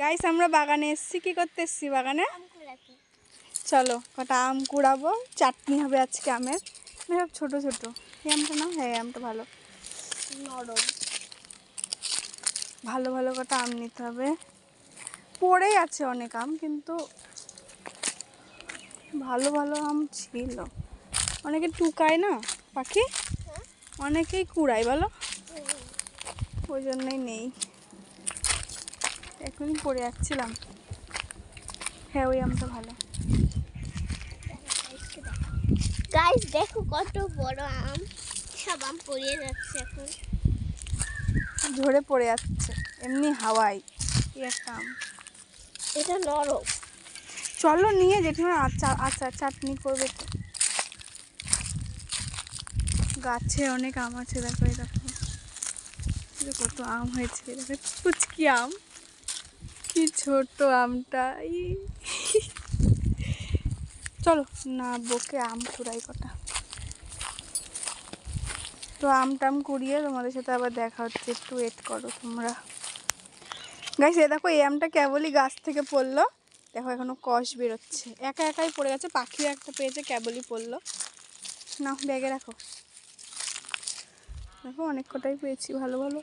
Guys আমরা বাগানে এসেছি। কি করতে এসেছি বাগানে? চলো কটা আম কুড়াবো। চাটনি হবে আজকে আমের। না, সব ছোটো ছোটো। এই আমটা না হ্যাঁ আমটা ভালো। নরম। ভালো ভালো কটা আম নিতে হবে। পড়েই আছে অনেক আম কিন্তু ভালো ভালো আম ছিল। অনেকে টুকায় না পাখি? অনেকেই কুড়ায় বলো? ওই জন্যই নেই। এখনই পড়ে যাচ্ছিলাম হ্যাঁ ওই আমটা ভালো। গাইস দেখো কত বড় আম। সব আম পড়িয়ে যাচ্ছে এখন। ঝরে পড়ে যাচ্ছে এমনি হাওয়াই এই একটা আম। এটা নরম। চলো নিয়ে জেঠিমা আচার আচার চাটনি করবে তো। গাছে অনেক আম আছে দেখো দেখো। কত আম হয়েছে দেখো পুচকি আম। কি ছোট আমটা চলো, না, বকে আম কুড়াই কটা। তো আম টাম কুড়িয়ে তোমাদের সাথে আবার দেখা হচ্ছে, একটু ওয়েট করো তোমরা। গাইস এ দেখো, এই আমটা কেবলই গাছ থেকে পড়ল। দেখো, এখনও কষ বেরোচ্ছে। একা একাই পড়ে গেছে, পাখিও একটা পেয়েছে, কেবলই পড়ল। না ব্যাগে রাখো। দেখো, অনেক কটাই পেয়েছি, ভালো ভালো।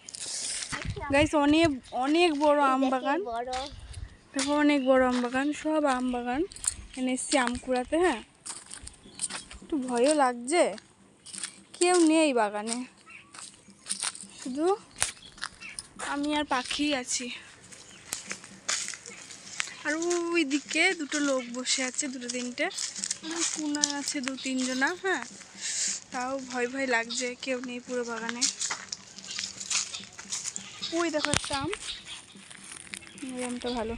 গাইস অনেক অনেক বড় আম বাগান। দেখো অনেক বড় আম বাগান সব আম বাগান। এনে এসছি আম কুড়াতে হ্যাঁ? একটু ভয়ও লাগছে। কেউ নেই বাগানে। শুধু আমি আর পাখি আছি। আর ওই দিকে দুটো লোক বসে আছে দুটো তিনটে। কোনায় আছে দু তিনজনা হ্যাঁ? তাও ভয় ভয় লাগছে কেউ নেই পুরো বাগানে। ওই দেখো একটা আম। আমটা ভালো।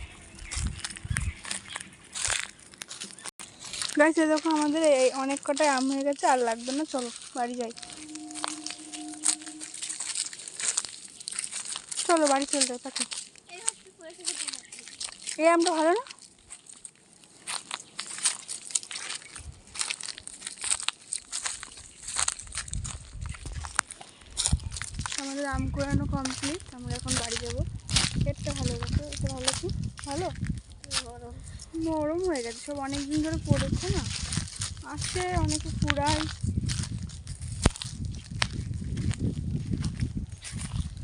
গাইছে দেখো আমাদের এই অনেক কটাই আম হয়ে গেছে, আর লাগবে না, চলো, বাড়ি যাই। চলো, বাড়ি চলে যাই তাকে। এই আমটা ভালো না? আমাদের আম কুড়ানো কমপ্লিট আমরা এখন বাড়ি যাব। এটা ভালো দেখো এটা ভালো কি? ভালো? নরম নরম হয়ে গেছে সব অনেক দিন ধরে পড়েছে না? আসে অনেকে কুড়ায়।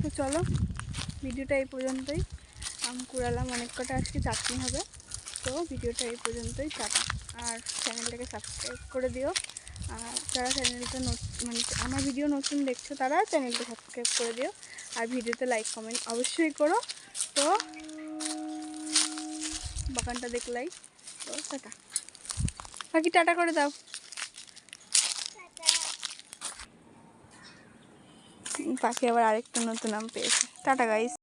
তো চলো ভিডিওটা এই পর্যন্তই। আম কুড়ালাম অনেক কটা আজকে চাটনি হবে। তো ভিডিওটা এই পর্যন্তই টাটা। আর চ্যানেলটাকে সাবস্ক্রাইব করে দিও। আর যারা চ্যানেলটা মানে আমার ভিডিও নতুন দেখছ তারা চ্যানেলটা সাবস্ক্রাইব করে দিও। আর ভিডিওতে লাইক কমেন্ট অবশ্যই করো। তো বাগানটা দেখলাই তো টাটা। বাকি টাটা করে দাও। পাখি আবার আরেকটা নতুন নাম পেয়েছে। Tata guys